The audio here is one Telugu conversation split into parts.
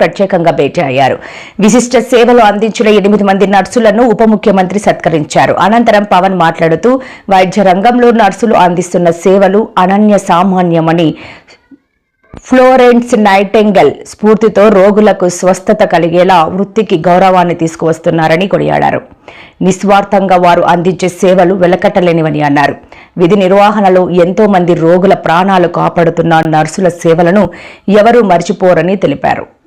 ప్రత్యేకంగా భేటీ అయ్యారు విశిష్ట సేవలు అందించిన ఎనిమిది మంది నర్సులను ఉప ముఖ్యమంత్రి సత్కరించారు. అనంతరం పవన్ మాట్లాడుతూ వైద్య రంగంలో నర్సులు అందిస్తున్న సేవలు అనన్య సామాన్యమని ఫ్లోరెన్స్ నైటెంగల్ స్ఫూర్తితో రోగులకు స్వస్థత కలిగేలా వృత్తికి గౌరవాన్ని తీసుకువస్తున్నారని కొనియాడారు. నిస్వార్థంగా వారు అందించే సేవలు వెలకట్టలేనివని అన్నారు. విధి నిర్వహణలో ఎంతో మంది రోగుల ప్రాణాలు కాపాడుతున్న నర్సుల సేవలను ఎవరూ మర్చిపోరని తెలిపారు.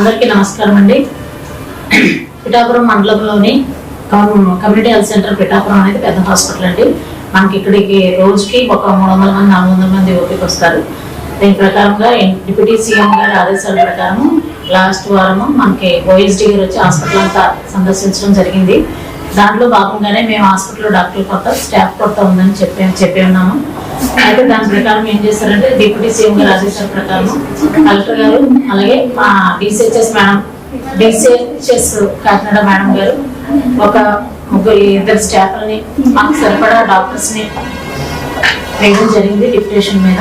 అందరికీ నమస్కారం అండి. పిఠాపురం మండలంలోని కమ్యూనిటీ హెల్త్ సెంటర్ పిఠాపురం అనేది పెద్ద హాస్పిటల్ అండి. మనకి ఇక్కడికి రోజుకి ఒక మూడు వందల మంది నాలుగు వందల మంది ఓపిక వస్తారు. దీని ప్రకారంగా డిప్యూటీ సీఎం గారి ఆదేశాల ప్రకారం లాస్ట్ వారము మనకి ఓఎస్డి గారు వచ్చి హాస్పిటల్ అంతా సందర్శించడం జరిగింది. దాంట్లో భాగంగానే మేము హాస్పిటల్లో డాక్టర్ కొత్త స్టాఫ్ కొత్త ఉందని చెప్పి చెప్పి ఉన్నాము. అయితే దాని ప్రకారం ఏం చేశారంటే డిప్యూటీ సీఎం గారు ఆదేశాల ప్రకారం కలెక్టర్ గారు అలాగే మా DCHS madam DCHS Kakinada madam గారు ఒక ముగ్గురు ఇద్దరు స్టాఫ్ని మాకు సరిపడా డాక్టర్స్ని వేయడం జరిగింది డిప్యూటేషన్ మీద.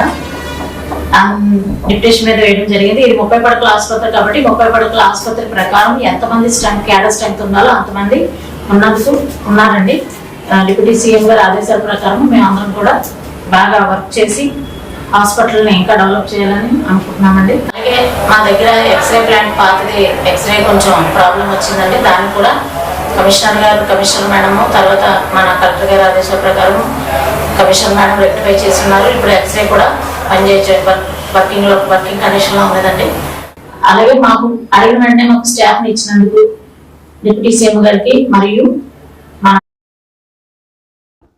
డిప్యూటేషన్ మీద వేయడం జరిగింది. ఇది ముప్పై పడకల ఆసుపత్రి కాబట్టి ముప్పై పడకల ఆసుపత్రి ప్రకారం ఎంతమంది స్ట్రెంత్ క్యాడర్ స్ట్రెంత్ ఉండాలో అంతమంది ఉన్నందుకు ఉన్నారండి. డిప్యూటీ సీఎం గారి ఆదేశాల ప్రకారం మేమందరం కూడా బాగా వర్క్ చేసి హాస్పిటల్ని ఇంకా డెవలప్ చేయాలని అనుకుంటున్నామండి. అలాగే మా దగ్గర ఎక్స్రే ప్లాంట్ పాతది. ఎక్స్రే కొంచెం ప్రాబ్లం వచ్చిందండి. దాన్ని కూడా కమిషనర్ గారు కమిషనర్ మేడం తర్వాత మన కలెక్టర్ గారి ఆదేశాల ప్రకారం కమిషనర్ మేడం రెక్టిఫై చేస్తున్నారు. ఇప్పుడు ఎక్స్రే కూడా పనిచేయచ్చు వర్కింగ్లో వర్కింగ్ కండిషన్లో ఉన్నదండి. అలాగే మాకు అడిగిన వెంటనే మాకు స్టాఫ్ని ఇచ్చినందుకు డిప్యూటీ సీఎం గారికి మరియు